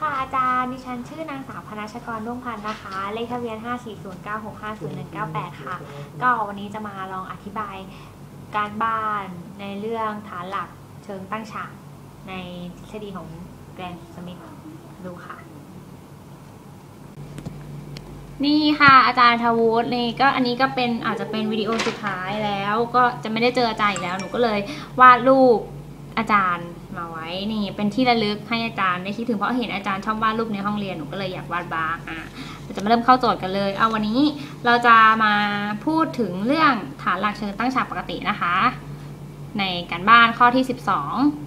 ค่ะอาจารย์ ดิฉันชื่อนางสาวพนัชกรรุ่งพันธ์นะคะ เลขทะเบียน 540965098 ค่ะ ก็วันนี้จะมาลองอธิบายการบ้านในเรื่องฐานหลักเชิงตั้งฉากในทฤษฎีของแกรนสมิธดูค่ะ นี่ค่ะอาจารย์ทวุฒินี่ก็อันนี้ก็เป็นอาจจะเป็นวิดีโอสุดท้ายแล้ว ก็จะไม่ได้เจออาจารย์อีกแล้ว หนูก็เลยวาดรูปอาจารย์ มาไว้นี่เป็นที่ระลึกให้อาจารย์ได้คิดถึงเพราะเห็นอาจารย์ชอบวาดรูปในห้องเรียนหนูก็เลยอยากวาดบ้างอะเราจะมาเริ่มเข้าโจทย์กันเลย เอาวันนี้เราจะมาพูดถึงเรื่องฐานหลักเชิงตั้งฉากปกตินะคะ ในการบ้านข้อที่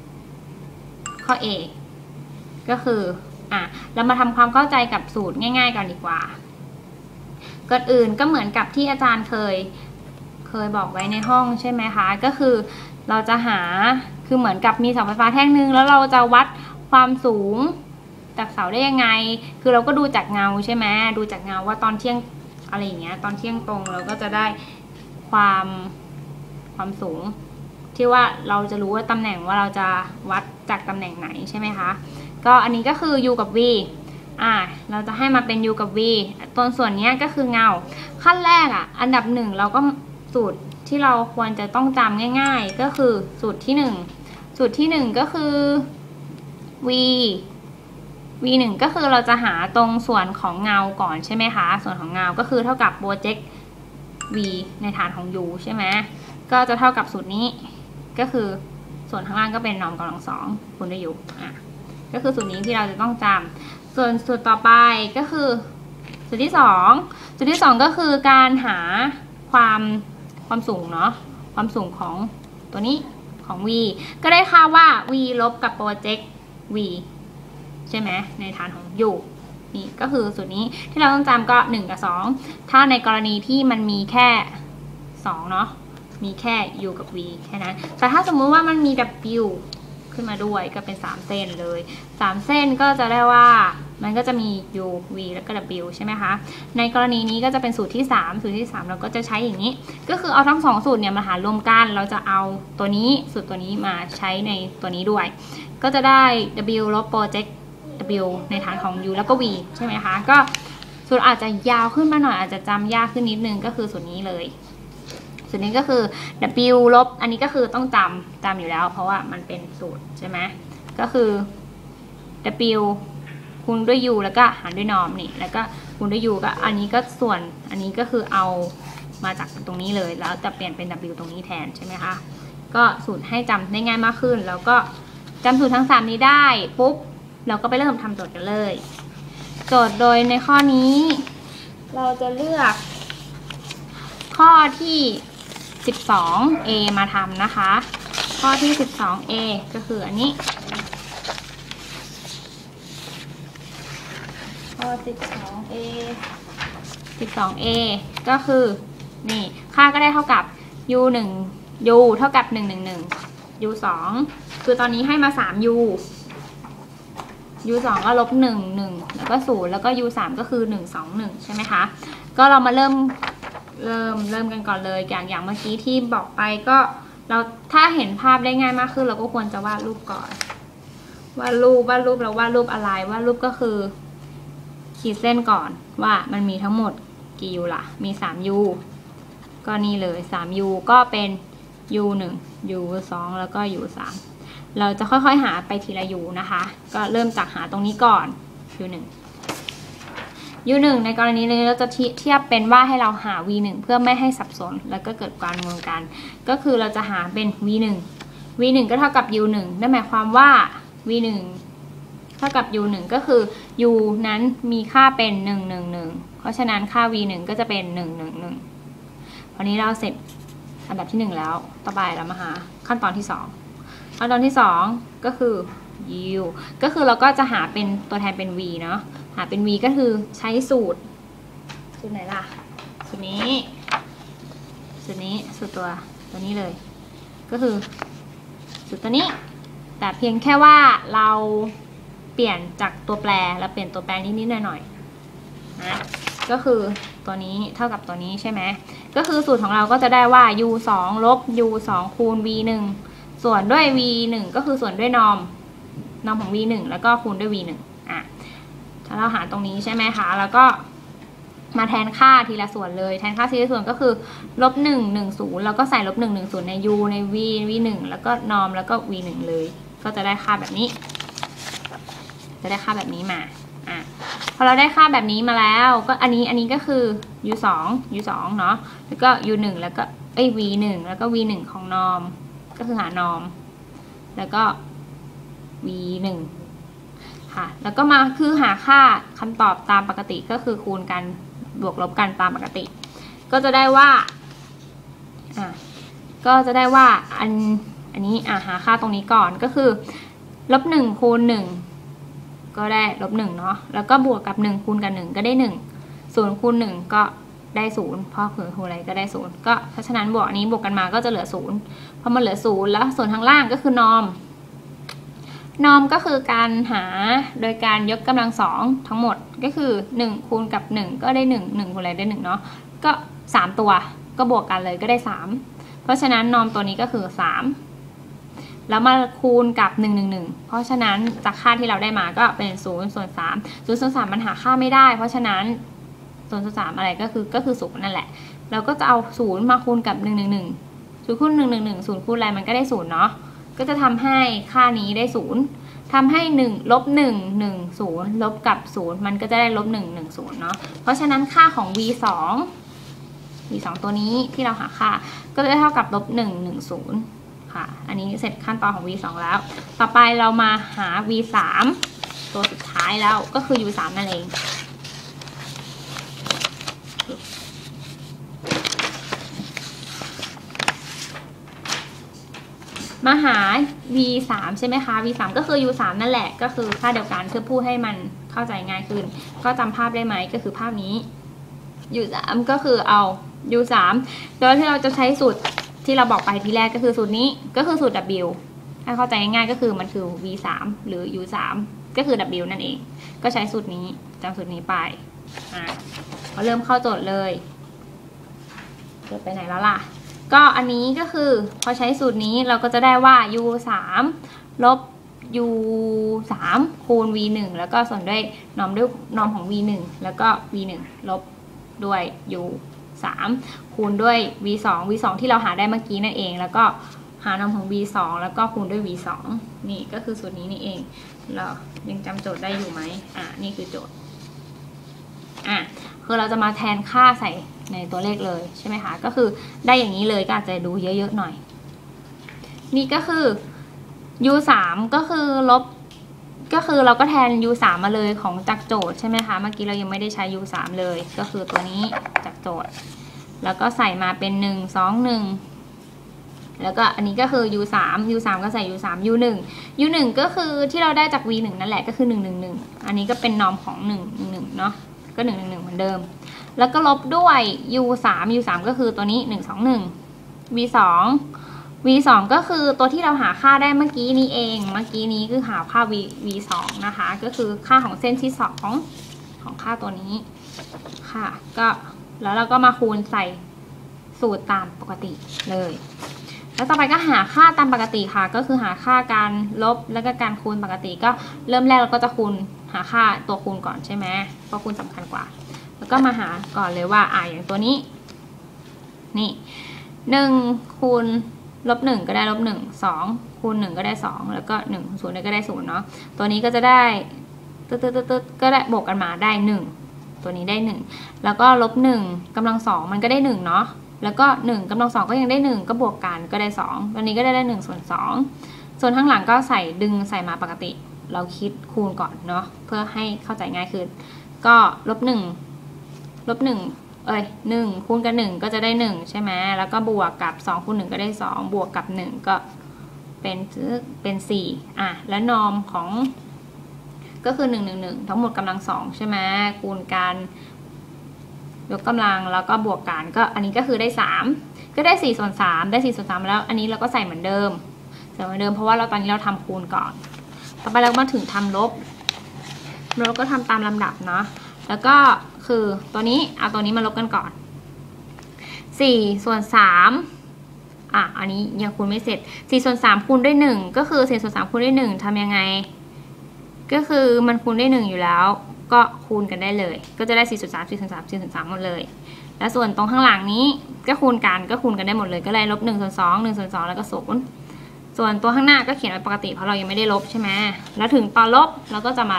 12 ข้อ A ก็คืออะเรามาทำความเข้าใจกับสูตรง่าย ๆ กันดีกว่าก่อนอื่นก็เหมือนกับที่อาจารย์เคยเคยบอกไว้ในห้องใช่ไหมคะ ก็คือเราจะหา คือเหมือนกับมีเสาไฟฟ้าแท่งหนึ่งแล้วเราจะวัดความสูงจากเสาได้ยังไง คือเราก็ดูจากเงาใช่ไหมดูจากเงาว่าตอนเที่ยงอะไรอย่างเงี้ย ตอนเที่ยงตรงเราก็จะได้ความความสูง ที่ว่าเราจะรู้ว่าตำแหน่งว่าเราจะวัดจากตำแหน่งไหนใช่ไหมคะ ก็อันนี้ก็คือ u กับ v อ่า เราจะให้มาเป็น u กับ v ต้นส่วนนี้ก็คือเงา ขั้นแรกอะ อันดับหนึ่งเราก็สูตรที่เราควรจะต้องจำง่าย ๆ ก็คือสูตรที่หนึ่ง สูตรที่หนึ่งก็คือ v v หนึ่งก็คือเราจะหาตรงส่วนของเงาก่อนใช่ไหมคะ ส่วนของเงาก็คือเท่ากับโปรเจกต์ v ในฐานของ u ใช่ไหมก็จะเท่ากับสูตรนี้ ก็คือส่วนข้างล่างก็เป็นนอมกำลังสองคูณด้วย u อะก็คือสูตรนี้ที่เราจะต้องจำส่วนสูตรต่อไปก็คือสูตรที่สองสูตรที่สองก็คือการหาความความสูงเนาะความสูงของตัวนี้ ของ v ก็ได้ค่าว่า v ลบกับโปรเจกต์ v ใช่ไหมในฐานของ u นี่ก็คือสูตรนี้ที่เราต้องจำก็ 1 กับ 2 ถ้าในกรณีที่มันมีแค่ 2 เนาะมีแค่ u กับ v แค่นั้น แต่ถ้าสมมุติว่ามันมี w ขึ้นมาด้วยก็เป็น 3 เส้นเลย 3 เส้นก็จะได้ว่ามันก็จะมี u v แล้วก็ w ใช่ไหมคะ ในกรณีนี้ก็จะเป็นสูตรที่ 3 สูตรที่ 3 เราก็จะใช้อย่างนี้ ก็คือเอาทั้ง 2 สูตรเนี่ยมาหารวมกัน เราจะเอาตัวนี้สูตรตัวนี้มาใช้ในตัวนี้ด้วย ก็จะได้ w ลบ project w ในฐานของ u แล้วก็ v ใช่ไหมคะ ก็สูตรอาจจะยาวขึ้นมาหน่อยอาจจะจำยากขึ้นนิดนึงก็คือสูตรนี้เลย สูตรนี้ก็คือ w ลบ อันนี้ก็คือต้องจำจำอยู่แล้ว เพราะว่ามันเป็นสูตรใช่ไหมก็คือ w คูณด้วย u แล้วก็หารด้วยนอมนี่ แล้วก็คูณด้วย u ก็อันนี้ก็ส่วนอันนี้ก็คือเอามาจากตรงนี้เลย แล้วจะเปลี่ยนเป็น w ตรงนี้แทนใช่ไหมคะ ก็สูตรให้จำได้ง่ายมากขึ้น แล้วก็จำสูตรทั้ง 3 นี้ได้ปุ๊บเราก็ไปเริ่มทำโจทย์กันเลย โจทย์โดยในข้อนี้ เราจะเลือกข้อที่ 12a มาทำนะคะ ข้อที่ 12a ก็คืออันนี้ ข้อ 12a 12a ก็คือนี่ค่าก็ได้เท่ากับ u 1 u เท่ากับ 111 u 2คือตอนนี้ให้มา 3 u u 2ก็ลบ 1 1 แล้วก็ 0 แล้วก็ u 3ก็คือ 1 2 1 ใช่ไหมคะ ก็เรามาเริ่ม เริ่มเริ่มกันก่อนเลยอย่างอย่างเมื่อกี้ที่บอกไปก็เราถ้าเห็นภาพได้ง่ายมากขึ้นเราก็ควรจะวาดรูปก่อนวาดรูปวาดรูปแล้ววาดรูปอะไรวาดรูปก็คือ ขีดเส้นก่อนว่ามันมีทั้งหมดกี่ยูล่ะ มี3 u ก็นี่เลย3 u ก็เป็น u 1 u 2แล้วก็ u 3เราจะค่อยๆหาไปทีละ u นะคะ ก็เริ่มจากหาตรงนี้ก่อน u 1 u 1 ในกรณีนี้เราจะเทียบเป็นว่าให้เราหา v 1 เพื่อไม่ให้สับสน แล้วก็เกิดการงงกัน ก็คือเราจะหาเป็น v 1 v 1 ก็เท่ากับ u 1 นั่นหมายความว่า v 1 เท่ากับ u 1 ก็คือ u นั้นมีค่าเป็น 111 เพราะฉะนั้นค่า v 1 ก็จะเป็น 111 วันนี้เราเสร็จอันดับที่ 1 แล้ว ต่อไปเรามาหาขั้นตอนที่ 2 ขั้นตอนที่ 2 ก็คือ u ก็คือเราก็จะหาเป็นตัวแทนเป็น v เนาะหาเป็น v ก็คือใช้สูตร สูตรไหนล่ะ สูตรนี้ สูตรนี้ สูตรตัวตัวนี้เลย ก็คือ สูตรตัวนี้ แต่เพียงแค่ว่าเราเปลี่ยนจากตัวแปรแล้วเปลี่ยนตัวแปรนิดๆหน่อยๆนะก็คือตัวนี้เท่ากับตัวนี้ใช่ไหม ก็คือสูตรของเราก็จะได้ว่า u 2ลบ u 2คูณ v 1ส่วนด้วย v 1ก็คือส่วนด้วยนอม นอมของ v 1แล้วก็คูณด้วย v 1อะถ้าเราหารตรงนี้ใช่ไหมคะ แล้วก็มาแทนค่าทีละส่วนเลย แทนค่าทีละส่วนก็คือลบหนึ่งหนึ่งศูนย์แล้วก็ใส่ลบหนึ่งหนึ่งศูนย์ใน u ใน v v หนึ่งแล้วก็นอมแล้วก็ v หนึ่งเลย ก็จะได้ค่าแบบนี้ จะได้ค่าแบบนี้มา อะ พอเราได้ค่าแบบนี้มาแล้ว ก็อันนี้อันนี้ก็คือ u สอง u สองเนาะ แล้วก็ u หนึ่งแล้วก็เอ้ย v หนึ่งแล้วก็ v หนึ่งของนอม ก็คือหานอม แล้วก็ v หนึ่งค่ะ แล้วก็มาคือหาค่าคำตอบตามปกติก็คือคูณกันบวกลบกันตามปกติ ก็จะได้ว่าอะก็จะได้ว่าอันอันนี้อะหาค่าตรงนี้ก่อนก็คือลบหนึ่งคูณหนึ่งก็ได้ลบหนึ่งเนาะแล้วก็บวกกับหนึ่งคูณกับหนึ่งก็ได้หนึ่งศูนย์คูณหนึ่งก็ได้ศูนย์เพราะคือคูณอะไรก็ได้ศูนย์ก็เพราะฉะนั้นบวกนี้บวกกันมาก็จะเหลือศูนย์พอมันเหลือศูนย์แล้วส่วนทางล่างก็คือนอม นอมก็คือการหาโดยการยกกำลังสองทั้งหมดก็คือ 1 คูณกับ 1 ก็ได้ 1 1คูณอะไรได้1เนาะก็ 3 ตัวก็บวกกันเลยก็ได้ 3 เพราะฉะนั้นนอมตัวนี้ก็คือ 3 แล้วมาคูณกับ 1 1 1 เพราะฉะนั้นจากค่าที่เราได้มาก็เป็น 0 ส่วน 3 0 ส่วน3มันหาค่าไม่ได้ เพราะฉะนั้น0ส่วน3อะไรก็คือก็คือ0นั่นแหละ เราก็จะเอา 0 มาคูณกับ 1 1 1 0คูณ1 1 1 0คูณอะไรมันก็ได้0เนาะ ก็จะทำให้ค่านี้ได้ศูนย์ทำให้1ลบ1 1 0ลบกับ 0 มันก็จะได้ลบ1 1 0เนาะเพราะฉะนั้นค่าของ v 2 v 2ตัวนี้ที่เราหาค่า ก็จะเท่ากับลบ1 1 0ค่ะ อันนี้เสร็จขั้นตอนของ v 2แล้ว ต่อไปเรามาหา v 3ตัวสุดท้ายแล้วก็คือ u 3นั่นเอง มาหา v 3ใช่ไหมคะ v 3ก็คือ u 3นั่นแหละ ก็คือค่าเดียวกันเพื่อพูดให้มันเข้าใจง่ายขึ้น ก็จำภาพได้ไหมก็คือภาพนี้ u 3ก็คือเอา u 3โดยที่เราจะใช้สูตรที่เราบอกไปทีแรกก็คือสูตรนี้ก็คือสูตร w ถ้าเข้าใจง่ายก็คือมันคือ v 3หรือ u 3ก็คือ w นั่นเอง ก็ใช้สูตรนี้จำสูตรนี้ไปอ่าเริ่มเข้าโจทย์เลยเกิดไปไหนแล้วล่ะ ก็อันนี้ก็คือพอใช้สูตรนี้เราก็จะได้ว่า u 3ลบ u 3คูณ v 1แล้วก็ส่วนด้วยนอมด้วยนอมของ v 1แล้วก็ v 1ลบด้วย u 3คูณด้วย v 2 v 2ที่เราหาได้เมื่อกี้นั่นเอง แล้วก็หานอมของ v 2แล้วก็คูณด้วย v 2นี่ก็คือสูตรนี้นี่เอง เรายังจำโจทย์ได้อยู่ไหมอ่านี่คือโจทย์อะ คือเราจะมาแทนค่าใส่ในตัวเลขเลยใช่ไหมคะก็คือได้อย่างนี้เลยก็อาจจะดูเยอะๆหน่อย นี่ก็คือ u 3ก็คือลบก็คือเราก็แทน u 3มาเลยของจากโจทย์ใช่ไหมคะเมื่อกี้เรายังไม่ได้ใช้ u 3เลย ก็คือตัวนี้จากโจทย์ แล้วก็ใส่มาเป็น 1 2 1แล้วก็อันนี้ก็คือ u 3 u 3ก็ใส่ u 3 u 1 u 1ก็คือที่เราได้จาก v 1นั่นแหละก็คือ 1 1 1 อันนี้ก็เป็นนอมของ 1 1 1เนาะ ก็1 1 1 เหมือนเดิม แล้วก็ลบด้วย u 3 u 3ก็คือตัวนี้ 1 2 1 v 2 v 2ก็คือตัวที่เราหาค่าได้เมื่อกี้นี้เอง เมื่อกี้นี้คือหาค่า v v 2นะคะ ก็คือค่าของเส้นที่ 2 ของค่าตัวนี้ค่ะ ก็แล้วเราก็มาคูณใส่สูตรตามปกติเลย แล้วต่อไปก็หาค่าตามปกติค่ะ ก็คือหาค่าการลบแล้วก็การคูณปกติก็เริ่มแรกเราก็จะคูณ หาค่าตัวคูณก่อนใช่ไหมเพราะคูณสำคัญกว่า แล้วก็มาหาก่อนเลยว่าอ่าอย่างตัวนี้ นี่หนึ่งคูณลบหนึ่งก็ได้ลบหนึ่งสองคูณหนึ่งก็ได้สองแล้วก็หนึ่งศูนย์ก็ได้ศูนย์เนาะตัวนี้ก็จะได้ตึ๊ดตึ๊ดตึ๊ดก็ได้บวกกันมาได้หนึ่งตัวนี้ได้หนึ่งแล้วก็ลบหนึ่งกำลังสองมันก็ได้หนึ่งเนาะแล้วก็หนึ่งกำลังสองก็ยังได้หนึ่งก็บวกกันก็ได้สองตัวนี้ก็ได้ได้หนึ่งส่วนสองส่วนข้างหลังก็ใส่ดึงใส่มาปกติ เราคิดคูณก่อนเนาะเพื่อให้เข้าใจง่ายขึ้น ก็ลบหนึ่งลบหนึ่งเอ้ยหนึ่งคูณกับหนึ่งก็จะได้หนึ่งใช่ไหมแล้วก็บวกกับสองคูณหนึ่งก็ได้สองบวกกับหนึ่งก็เป็นเป็นสี่อะแล้วนอมของก็คือหนึ่งหนึ่งหนึ่งทั้งหมดกำลังสองใช่ไหมคูณกันยกกำลังแล้วก็บวกกันก็อันนี้ก็คือได้สามก็ได้สี่ส่วนสามได้สี่ส่วนสามแล้ว อันนี้เราก็ใส่เหมือนเดิมใส่เหมือนเดิมเพราะว่าเราตอนนี้เราทำคูณก่อน ต่อไปเรามาถึงทำลบ เราก็ทำตามลำดับเนาะ แล้วก็คือตัวนี้เอาตัวนี้มาลบกันก่อน 4 ส่วน 3 อะ อันนี้ยังคูณไม่เสร็จ 4 ส่วน 3 คูณด้วย 1 ก็คือ 4 ส่วน 3 คูณด้วย 1ทำยังไง ก็คือมันคูณด้หนึ่งอยู่แล้ว ก็คูณกันได้เลย ก็จะได้ 4 ส่วน 3 4 ส่วน 3 4 ส่วน 3 หมดเลย แล้วส่วนตรงข้างหลังนี้ก็คูณกัน ก็คูณกันได้หมดเลย ก็เลยลบ1ส่วน2 1ส่วน2แล้วก็ศูนย์ ส่วนตัวข้างหน้าก็เขียนไว้ปกติเพราะเรายังไม่ได้ลบใช่ไหมแล้วถึงตอนลบเราก็จะมา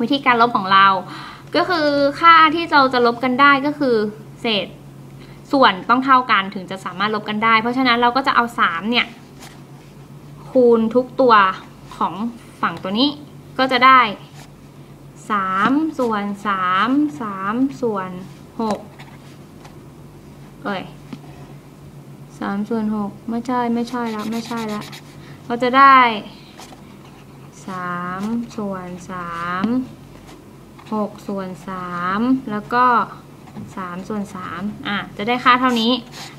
วิธีการลบของเรา ก็คือค่าที่เราจะลบกันได้ก็คือเศษส่วนต้องเท่ากันถึงจะสามารถลบกันได้ เพราะฉะนั้นเราก็จะเอา 3 เนี่ย คูณทุกตัวของฝั่งตัวนี้ก็จะได้ 3 ส่วน 3 3 ส่วน 6 เอ้ย 3ส่วน6ไม่ใช่ไม่ใช่แล้วไม่ใช่แล้วก็จะได้3ส่วน3 6ส่วน3แล้วก็3ส่วน3อะจะได้ค่าเท่านี้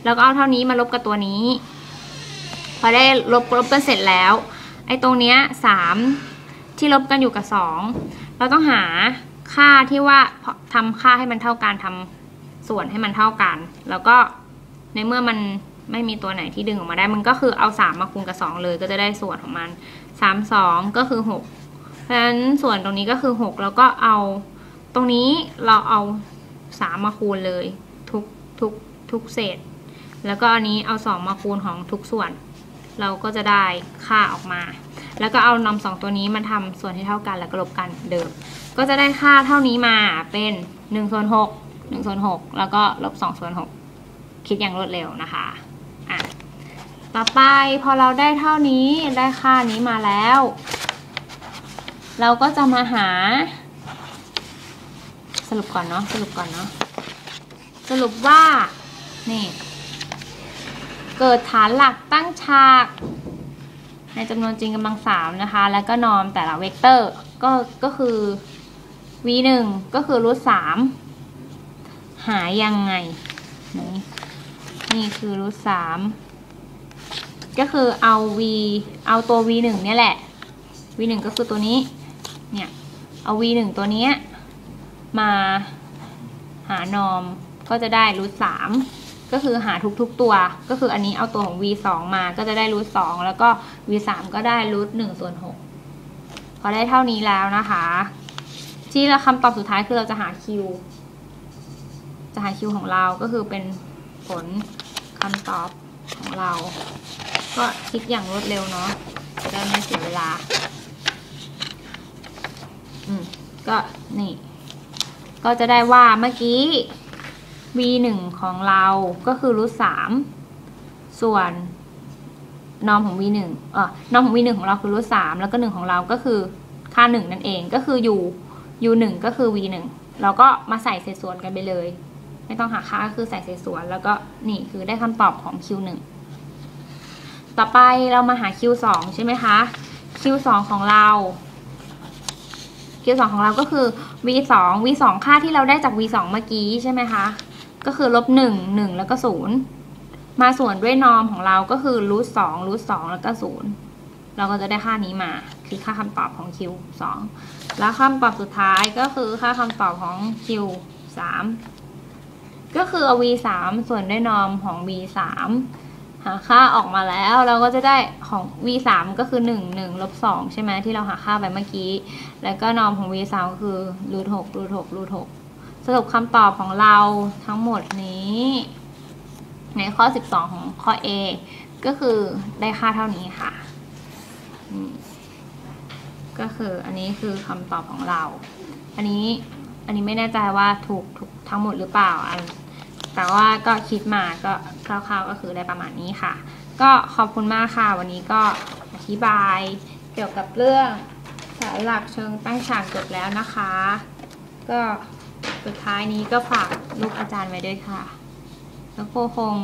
แล้วก็เอาเท่านี้มาลบกับตัวนี้ พอได้ลบลบกันเสร็จแล้ว ไอ้ตรงเนี้ย3ที่ลบกันอยู่กับ2เราต้องหาค่าที่ว่าทำค่าให้มันเท่ากันทำส่วนให้มันเท่ากัน แล้วก็ในเมื่อมัน ไม่มีตัวไหนที่ดึงออกมาได้ มันก็คือเอา 3 มาคูณกับ 2 เลยก็จะได้ส่วนของมัน 3 2 ก็คือ 6 เพราะฉะนั้นส่วนตรงนี้ก็คือ 6 แล้วก็เอาตรงนี้เราเอาสามมาคูณเลย ทุกทุกทุกเศษ แล้วก็อันนี้เอาสองมาคูณของทุกส่วน เราก็จะได้ค่าออกมา แล้วก็เอานำสองตัวนี้มาทำส่วนที่เท่ากันแล้วก็ลบกันเดิม ก็จะได้ค่าเท่านี้มาเป็น1ส่วน6 1ส่วน6แล้วก็ลบ2ส่วน6คิดอย่างรวดเร็วนะคะ ต่อไปพอเราได้เท่านี้ได้ค่านี้มาแล้ว เราก็จะมาหา สรุปก่อนเนาะสรุปก่อนเนาะสรุปว่านี่เกิดฐานหลักตั้งฉาก ในจำนวนจริงกำลังสามนะคะ แล้วก็นอมแต่ละเวกเตอร์ก็ก็คือ v หนึ่งก็คือรูทสามหายังไง นี่นี่คือรูทสาม ก็คือเอา v เอาตัว v หนึ่งเนี่ยแหละ v หนึ่งก็คือตัวนี้ เนี่ย เอา v หนึ่งตัวนี้มาหานอมก็จะได้รูทสามก็คือหาทุกๆตัว ก็คืออันนี้เอาตัวของ v สองมาก็จะได้รูทสองแล้วก็ v สามก็ได้รูทหนึ่งส่วนหกพอได้เท่านี้แล้วนะคะ ที่คำตอบสุดท้ายคือเราจะหา q จะหา q ของเราก็คือเป็นผลคำตอบของเรา ก็คิดอย่างรวดเร็วเนาะจะได้ไม่เสียเวลา อืม ก็นี่ ก็จะได้ว่าเมื่อกี้ v หนึ่งของเราก็คือรูทสามส่วนนอมของ v หนึ่งเออนอมของ v หนึ่งของเราคือรูทสามแล้วก็หนึ่งของเราก็คือค่าหนึ่งนั่นเองก็คือ u u หนึ่งก็คือ v หนึ่งเราก็มาใส่เศษส่วนกันไปเลย ไม่ต้องหาค่าก็คือใส่เศษส่วน แล้วก็นี่คือได้คำตอบของ q หนึ่ง ต่อไปเรามาหา q สองใช่ไหมคะ q สองของเรา q 2 ของเราก็คือ v 2 v 2 ค่าที่เราได้จาก v 2 เมื่อกี้ใช่ไหมคะ ก็คือลบ1 1 แล้วก็ 0 มาส่วนด้วยนอมของเราก็คือรูท2รูท2แล้วก็0เราก็จะได้ค่านี้มา คือค่าคำตอบของ q 2 แล้วคำตอบสุดท้ายก็คือค่าคำตอบของ q 3 ก็คือเอา v 3ส่วนด้วยนอมของ v 3 หาค่าออกมาแล้วเราก็จะได้ของ v 3ก็คือ 1 1ลบ2ใช่ไหมที่เราหาค่าไปเมื่อกี้ แล้วก็นอมของ v 3ก็คือรูท6รูท6รูท6สรุปคำตอบของเราทั้งหมดนี้ ในข้อ 12 ของข้อ A ก็คือได้ค่าเท่านี้ค่ะ ก็คืออันนี้คือคำตอบของเรา อันนี้อันนี้ไม่แน่ใจว่าถูกถูกทั้งหมดหรือเปล่าอัน แต่ว่าก็คิดมาก็คร่าวๆก็คือได้ประมาณนี้ค่ะ ก็ขอบคุณมากค่ะ วันนี้ก็อธิบายเกี่ยวกับเรื่องสายหลักเชิงตั้งฉากจบแล้วนะคะ ก็สุดท้ายนี้ก็ฝากลูกอาจารย์ไว้ด้วยค่ะ แล้วก็คง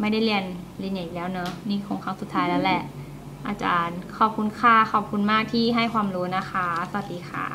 ไม่ได้เรียนเรียนอีกแล้วเนอะนี่คงครั้งสุดท้ายแล้วแหละ อาจารย์ขอบคุณค่ะ ขอบคุณมากที่ให้ความรู้นะคะ สวัสดีค่ะ